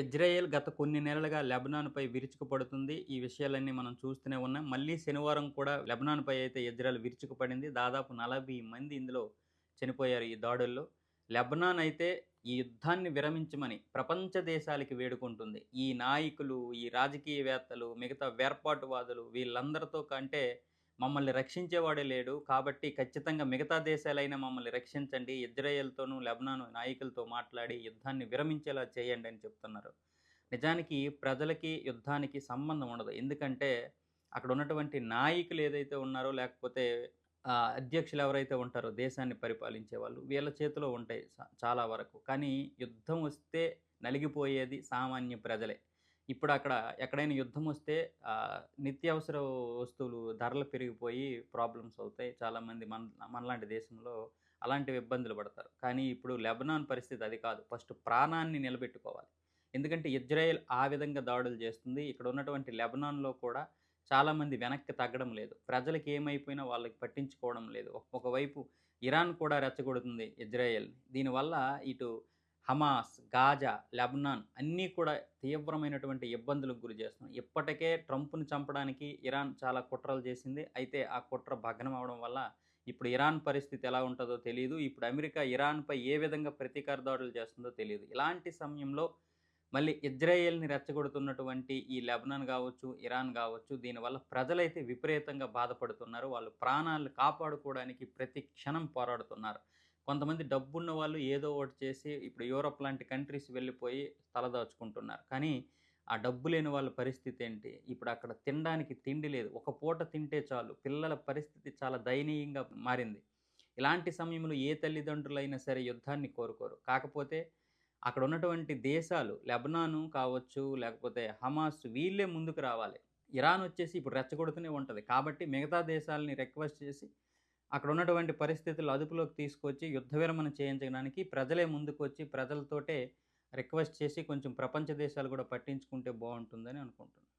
Israel గత కొన్ని నెలలుగా లెబనాన్పై విరుచుకుపడుతుంది. ఈ విషయాలన్నీ మనం చూస్తూనే ఉన్నాం. మళ్ళీ శనివారం కూడా లెబనాన్పై అయితే ఇజ్రాయెల్ విరుచుకుపడింది. దాదాపు నలభై మంది ఇందులో చనిపోయారు ఈ దాడుల్లో. లెబనాన్ అయితే ఈ యుద్ధాన్ని విరమించమని ప్రపంచ దేశాలకి వేడుకుంటుంది. ఈ నాయకులు ఈ రాజకీయవేత్తలు మిగతా వేర్పాటువాదులు వీళ్ళందరితో కంటే మమ్మల్ని రక్షించేవాడే లేడు. కాబట్టి ఖచ్చితంగా మిగతా దేశాలైనా మమ్మల్ని రక్షించండి. ఇజ్రాయెల్తోనూ లెబనాన్ నాయకులతో మాట్లాడి యుద్ధాన్ని విరమించేలా చేయండి అని చెప్తున్నారు. నిజానికి ప్రజలకి యుద్ధానికి సంబంధం ఉండదు. ఎందుకంటే అక్కడ ఉన్నటువంటి నాయకులు ఏదైతే ఉన్నారో లేకపోతే అధ్యక్షులు ఎవరైతే ఉంటారో దేశాన్ని పరిపాలించే వాళ్ళు వీళ్ళ చేతిలో ఉంటాయి చాలా వరకు. కానీ యుద్ధం వస్తే నలిగిపోయేది సామాన్య ప్రజలే. ఇప్పుడు అక్కడ ఎక్కడైనా యుద్ధం వస్తే నిత్యావసర వస్తువులు ధరలు పెరిగిపోయి ప్రాబ్లమ్స్ అవుతాయి. చాలామంది మన మనలాంటి దేశంలో అలాంటి ఇబ్బందులు పడతారు. కానీ ఇప్పుడు లెబనాన్ పరిస్థితి అది కాదు. ఫస్ట్ ప్రాణాన్ని నిలబెట్టుకోవాలి. ఎందుకంటే ఇజ్రాయెల్ ఆ విధంగా దాడులు చేస్తుంది. ఇక్కడ ఉన్నటువంటి లెబనాన్లో కూడా చాలామంది వెనక్కి తగ్గడం లేదు. ప్రజలకు ఏమైపోయినా వాళ్ళకి పట్టించుకోవడం లేదు. ఒక్కొక్క ఒకవైపు ఇరాన్ కూడా రెచ్చగొడుతుంది ఇజ్రాయెల్ దీనివల్ల ఇటు హమాస్ గాజా లెబనాన్ అన్నీ కూడా తీవ్రమైనటువంటి ఇబ్బందులకు గురి చేస్తున్నాయి. ఇప్పటికే ట్రంప్ను చంపడానికి ఇరాన్ చాలా కుట్రలు చేసింది. అయితే ఆ కుట్ర భగ్నం అవడం వల్ల ఇప్పుడు ఇరాన్ పరిస్థితి ఎలా ఉంటుందో తెలియదు ఇప్పుడు అమెరికా ఇరాన్పై ఏ విధంగా ప్రతీకార దాడులు చేస్తుందో తెలియదు ఇలాంటి సమయంలో మళ్ళీ ఇజ్రాయెల్ని రెచ్చగొడుతున్నటువంటి ఈ లెబనాన్ కావచ్చు ఇరాన్ కావచ్చు దీనివల్ల ప్రజలైతే విపరీతంగా బాధపడుతున్నారు. వాళ్ళు ప్రాణాలు కాపాడుకోవడానికి ప్రతి క్షణం పోరాడుతున్నారు. కొంతమంది డబ్బున్న వాళ్ళు ఏదో ఒకటి చేసి ఇప్పుడు యూరోప్ లాంటి కంట్రీస్ వెళ్ళిపోయి తలదాచుకుంటున్నారు కానీ ఆ డబ్బు లేని వాళ్ళ పరిస్థితి ఏంటి? ఇప్పుడు అక్కడ తినడానికి తిండి లేదు. ఒక పూట తింటే చాలు. పిల్లల పరిస్థితి చాలా దయనీయంగా మారింది. ఇలాంటి సమయంలో ఏ తల్లిదండ్రులైనా సరే యుద్ధాన్ని కోరుకోరు. కాకపోతే అక్కడ ఉన్నటువంటి దేశాలు లెబనాను కావచ్చు లేకపోతే హమాస్ వీళ్ళే ముందుకు రావాలి. ఇరాన్ వచ్చేసి ఇప్పుడు రెచ్చగొడుతూనే ఉంటుంది. కాబట్టి మిగతా దేశాలని రిక్వెస్ట్ చేసి అక్కడ ఉన్నటువంటి పరిస్థితులు అదుపులోకి తీసుకొచ్చి యుద్ధ విరమణ చేయించడానికి ప్రజలే ముందుకు వచ్చి ప్రజలతోటే రిక్వెస్ట్ చేసి కొంచెం ప్రపంచ దేశాలు కూడా పట్టించుకుంటే బాగుంటుందని అనుకుంటున్నాను.